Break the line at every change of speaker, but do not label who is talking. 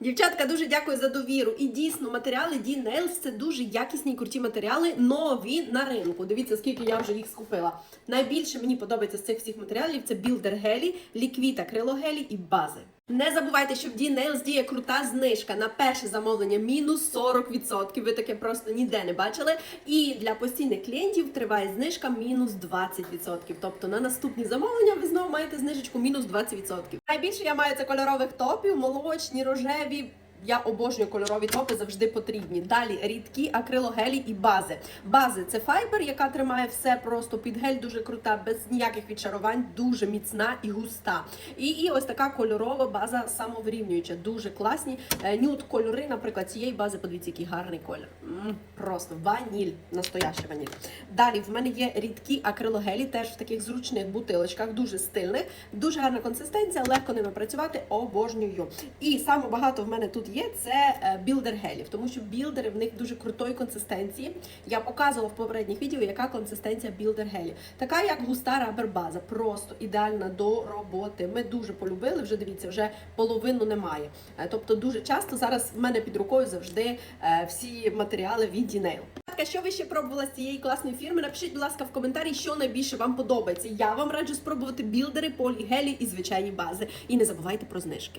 Дівчатка, дуже дякую за довіру. І дійсно, матеріали D-Nails це дуже якісні і круті матеріали, нові на ринку. Дивіться, скільки я вже їх скупила. Найбільше мені подобається з цих всіх матеріалів це білдер гелі, ліквіта, крилогелі і бази. Не забувайте, що в D-Nails діє крута знижка на перше замовлення мінус 40%. Ви таке просто ніде не бачили. І для постійних клієнтів триває знижка мінус 20%. Тобто на наступні замовлення ви знову маєте знижечку мінус 20%. Найбільше я маю це кольорових топів, молочні, рожеві. Я обожнюю кольорові топи, завжди потрібні. Далі рідкі акрилогелі і бази. Бази це файбер, яка тримає все просто під гель, дуже крута, без ніяких відчарувань, дуже міцна і густа. І, і ось така кольорова база самовирівнююча, дуже класні. Е, Нюд кольори, наприклад, цієї бази, подивіться, який гарний колір. Просто ваніль, настояща ваніль. Далі в мене є рідкі акрилогелі, теж в таких зручних бутилочках, дуже стильних, дуже гарна консистенція, легко ними працювати, обожнюю. І саме багато в мене тут є це е, білдер гелів, тому що білдери в них дуже крутої консистенції. Я показувала в попередніх відео, яка консистенція білдер гелів. Така як густа рабер база, просто ідеальна до роботи. Ми дуже полюбили. Вже дивіться, вже половину немає. Е, Тобто, дуже часто зараз в мене під рукою завжди е, всі матеріали від. Дівчатка, Що ви ще пробували з цієї класної фірми? Напишіть, будь ласка, в коментарі, що найбільше вам подобається. Я вам раджу спробувати білдери, полігелі і звичайні бази. І не забувайте про знижки.